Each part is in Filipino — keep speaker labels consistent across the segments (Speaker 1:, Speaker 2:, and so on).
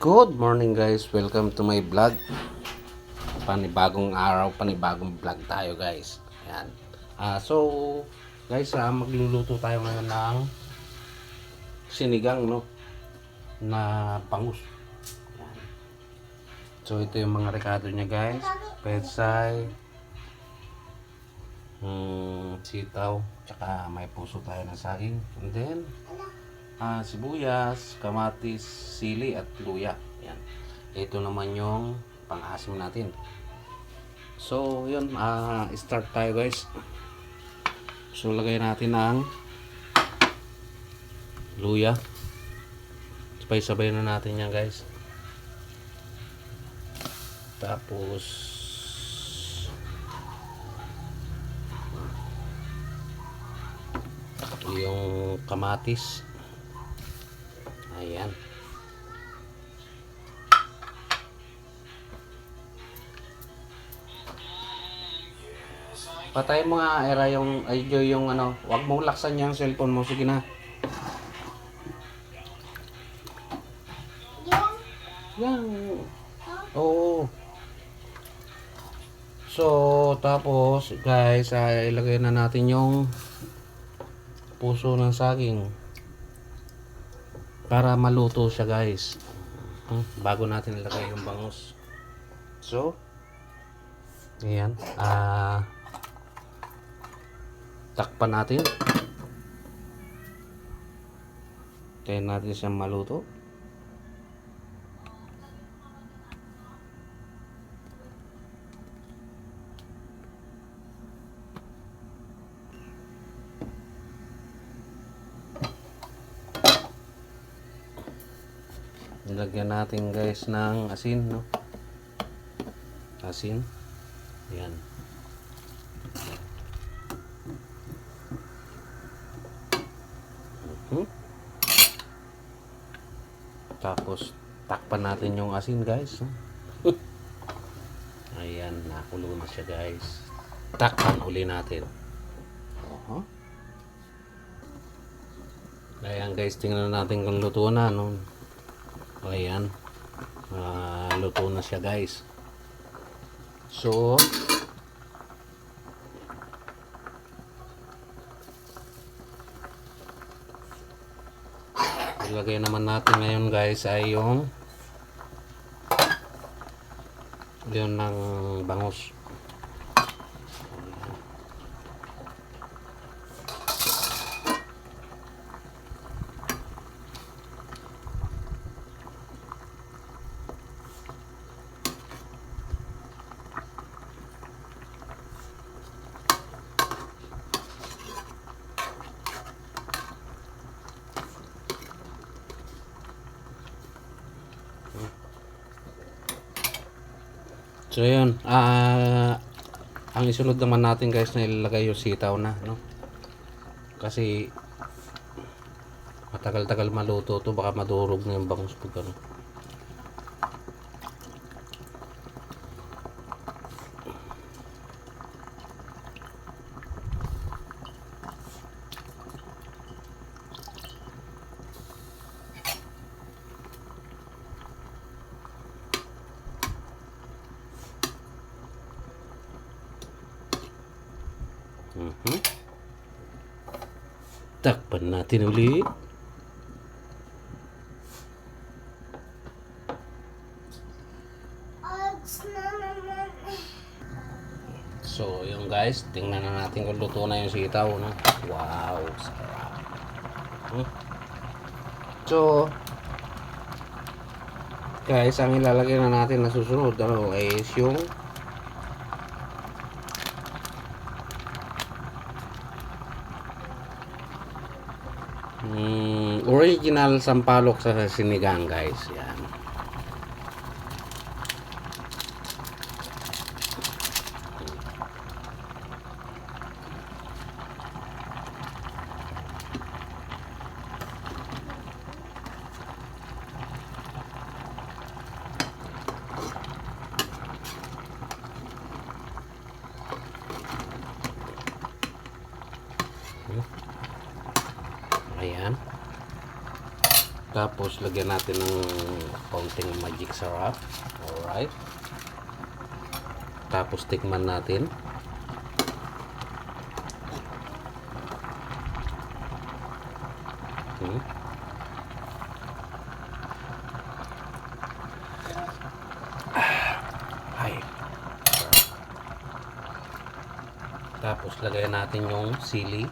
Speaker 1: Good morning guys, welcome to my vlog Panibagong araw, panibagong vlog tayo guys Ayan. Ah, so, guys, ah, magluluto tayo ngayon ng sinigang, no? Na bangus Ayan. So, ito yung mga rekado niya guys Petsay hmm, Sitaw Tsaka may puso tayo ng saging And then, ah, sibuyas, kamatis, sili at luya. Yan. Ito naman yung pang-asim natin. So, yun, ah, start tayo guys. So, lagay natin ang luya. Sabay-sabay na natin yan guys. Tapos, yung kamatis. Ayan. Patay mo nga, era yung, ay, yung, ano, wag mong laksan yung cellphone mo. Sige na. Yan. Oo. So, tapos, guys, ay ilagay na natin yung puso ng saging para maluto siya guys. Hmm, bago natin ilagay yung bangus. So ayan. Ah takpan natin. Tayo natin siyang maluto Nilagyan natin guys ng asin, no? Asin. Ayan. Mhm. Tapos, takpan natin yung asin guys. no? Ayan, nakulo na siya guys. Takpan uli natin. Oho. Ayan guys, tingnan natin kung luto na. No? Ayan. Ah, luto na siya guys. So, ilagay naman natin ngayon guys ay yung yun ng bangus. So yun, ah ang isunod naman natin guys na ilalagay yung sitaw na, no? Kasi matagal-tagal maluto to baka madurog na yung bangus pag ano. Mhm. Takpan natin ulit. So, yung guys, tingnan na natin kung luto na yung sitaw, no? Wow, sarap. Hmm. So, guys, ang ilalagay na natin na susunod, ano, is yung original sampalok sa sinigang guys. Yan. Ayan. Tapos, lagyan natin ng konting magic syrup. Alright. Tapos, tikman natin. Hmm. Ay. Tapos, lagyan natin yung sili.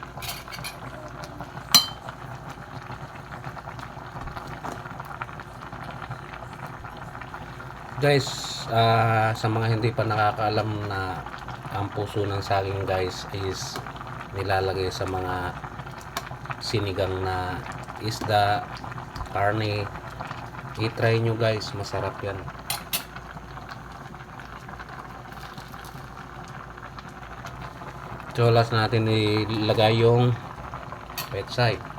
Speaker 1: Guys, ah, sa mga hindi pa nakakaalam na ang puso ng saging guys is nilalagay sa mga sinigang na isda, karne. I-try nyo guys, masarap yan. So last natin ilagay yung petsay.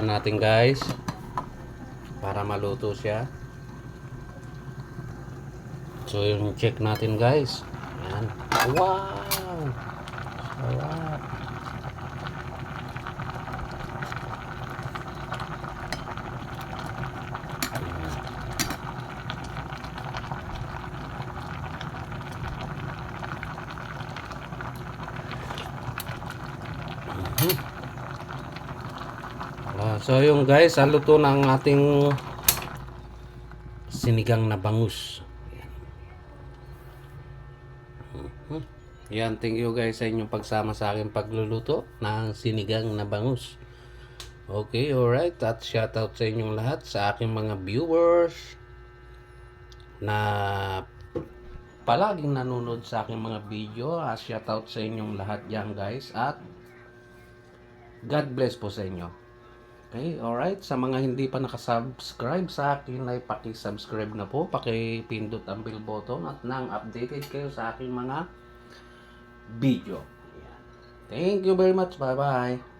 Speaker 1: Takpan natin guys para maluto siya. So yung check natin guys. Yan. Wow! Sarap. Mhm. Ah, so yung guys, ang luto ng ating sinigang na bangus. Yan. Mhm. Yan, thank you guys sa inyong pagsama sa aking pagluluto ng sinigang na bangus. Okay, alright. At shoutout sa inyong lahat, sa aking mga viewers na palaging nanonood sa aking mga video. At shoutout sa inyong lahat yan guys. At God bless po sa inyo. Okay, alright. Sa mga hindi pa nakasubscribe sa akin ay paki-subscribe na po. Paki-pindot ang bell button at nang updated kayo sa aking mga video. Thank you very much. Bye-bye.